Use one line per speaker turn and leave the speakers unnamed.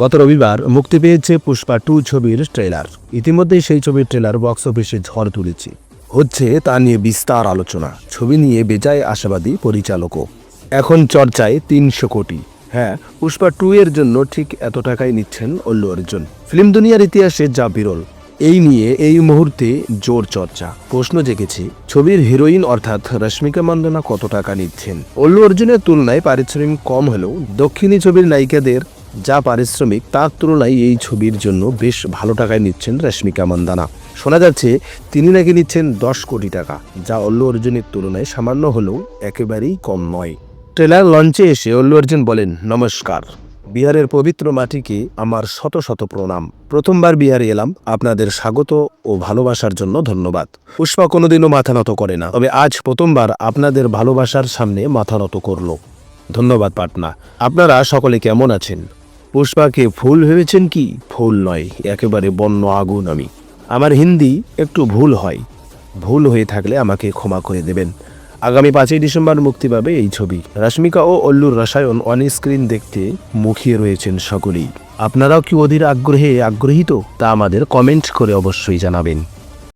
গত রবিবার মুক্তি পেয়েছে পুষ্পা টু ছবির ট্রেলার। ইতিমধ্যেই সেই ছবির ট্রেলার বক্স অফিসে ঝড় তুলেছে। হচ্ছে তা নিয়ে বিস্তার আলোচনা। ছবি নিয়ে বেজায় আশাবাদী পরিচালকও। এখন চর্চায় তিনশো কোটি। হ্যাঁ পুষ্পা টু এর জন্য ঠিক এত টাকাই নিচ্ছেন অল্লু অর্জুন। ফিল্ম দুনিয়ার ইতিহাসে যা বিরল, এই নিয়ে এই মুহূর্তে জোর চর্চা। প্রশ্ন জেগেছে, ছবির হিরোইন অর্থাৎ রশ্মিকা মন্দনা কত টাকা নিচ্ছেন? অল্লু অর্জুনের তুলনায় পারিশ্রমিক কম হলেও দক্ষিণী ছবির নায়িকাদের যা পারিশ্রমিক, তার তুলনায় এই ছবির জন্য বেশ ভালো টাকায় নিচ্ছেন রশ্মিকা মন্দানা। শোনা যাচ্ছে, তিনি নাকি নিচ্ছেন দশ কোটি টাকা, যা অল্লু অর্জুনের তুলনায় সামান্য হলেও একেবারেই কম নয়। ট্রেলার লঞ্চে এসে অল্লু অর্জুন বলেন, নমস্কার। বিহারের পবিত্র মাটিকে আমার শত শত প্রণাম। প্রথমবার বিহারে এলাম, আপনাদের স্বাগত ও ভালোবাসার জন্য ধন্যবাদ। পুষ্পা কোনোদিনও মাথা নত করে না, তবে আজ প্রথমবার আপনাদের ভালোবাসার সামনে মাথা নত করল। ধন্যবাদ, পাটনা। আপনারা সকলে কেমন আছেন? পুষ্পাকে ফুল ভেবেছেন কি? ফুল নয়, একেবারে বন্য আগুন আমি। আমার হিন্দি একটু ভুল হয়। ভুল হয়ে থাকলে আমাকে ক্ষমা করে দেবেন। আগামী পাঁচই ডিসেম্বর মুক্তি পাবে এই ছবি। রাশ্মিকা ও অল্লুর রসায়ন অন স্ক্রিন দেখতে মুখিয়ে রয়েছেন সকলেই। আপনারাও কি অধীর আগ্রহে আগ্রহী তো তা আমাদের কমেন্ট করে অবশ্যই জানাবেন।